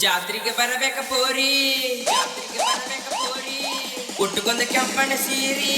ಜಾತ್ರೆಗೆ ಬರಬೇಕ ಪೋರಿ. ಜಾತ್ರೆಗೆ ಬರಬೇಕ ಪೋರಿ. ಉಟ್ಟುಕೊಂದ ಕೆಂಪಣ್ಣ ಸೀರಿ.